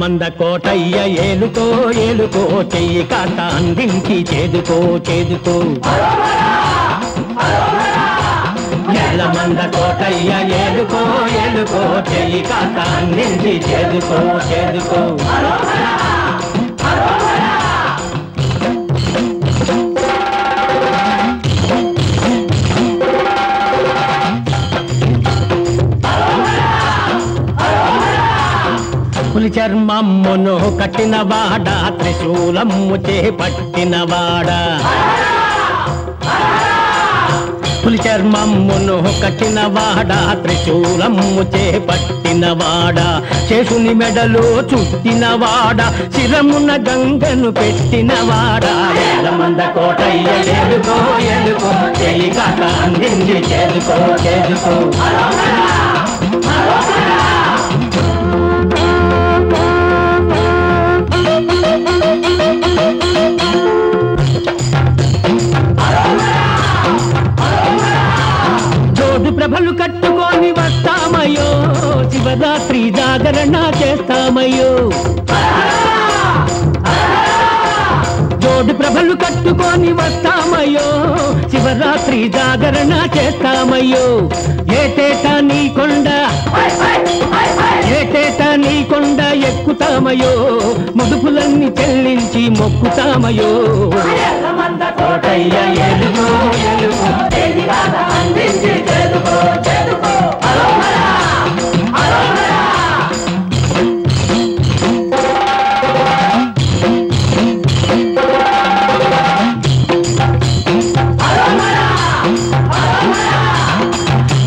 మంద కోటయ్య ఏలుకో ఏలుకో చెయ్యి కాస్త అందించి చేదుకో చేదుకో. ఎల్ల మంద కోటయ్య ఏలుకో ఏలుకో చెయ్యి కాస్త అందించి చేదుకో చేదుకో. పులి చర్మమ్మును కట్టినవాడ త్రిశూలమ్ము చేపట్టినవాడ పులి చర్మమ్మును కట్టినవాడ త్రిశూలమ్ము చేపట్టినవాడ చేసుని మెడలో చుట్టినవాడ శిరమున గంగను పెట్టినవాడ మంద కోటయ్య చేదుకో ఎదుకో చెయ్యి కాక అందించి చేదుకో చేదుకో. శివరాత్రి జాగరణ చేస్తామయ్యో. జోడు ప్రభలు కట్టుకొని వస్తామయ్యో. శివరాత్రి జాగరణ చేస్తామయ్యో. ఏటేటా నీ కొండ ఏటేటా నీ కొండ ఎక్కుతామయ్యో. ముదుపులన్నీ చెల్లించి మొక్కుతామయ్యో. కోటయ్య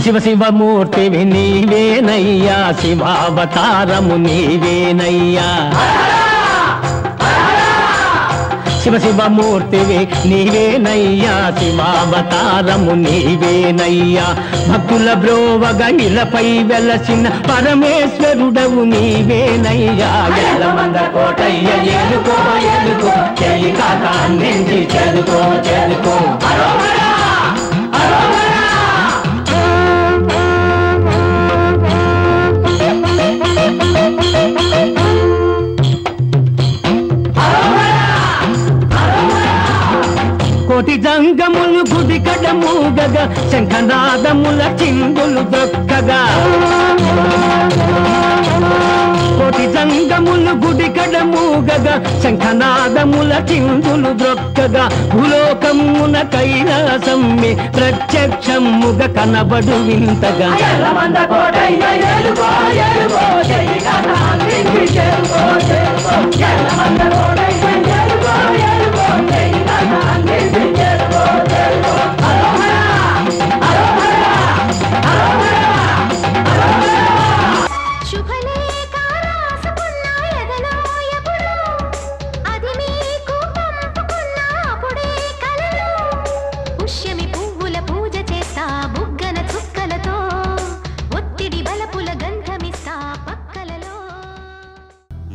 శివ శివమూర్తివి నీవేనయ్యా శివావతారము నీవేనయ్యా. శివ శివమూర్తివి నీవేనయ్యా శివావతారము నీవేనయ్యా. భక్తుల బ్రోవగ ఇలపై వెలసిన పరమేశ్వరుడవు నీవేనయ్యా. కోటయ్య ఎలుకో ఎలుకో చెయ్యి కాక జంగములు గుడి కడమూగగా శంఖనాదముల చింగులు దొక్కగా. కోటి జంగములు గుడికడ కడమూగగా శంఖనాదముల చిందులు దొక్కగా. భూలోకమున కైలాసమ్మి ప్రత్యక్షముగ కనబడు వింతగా. మంద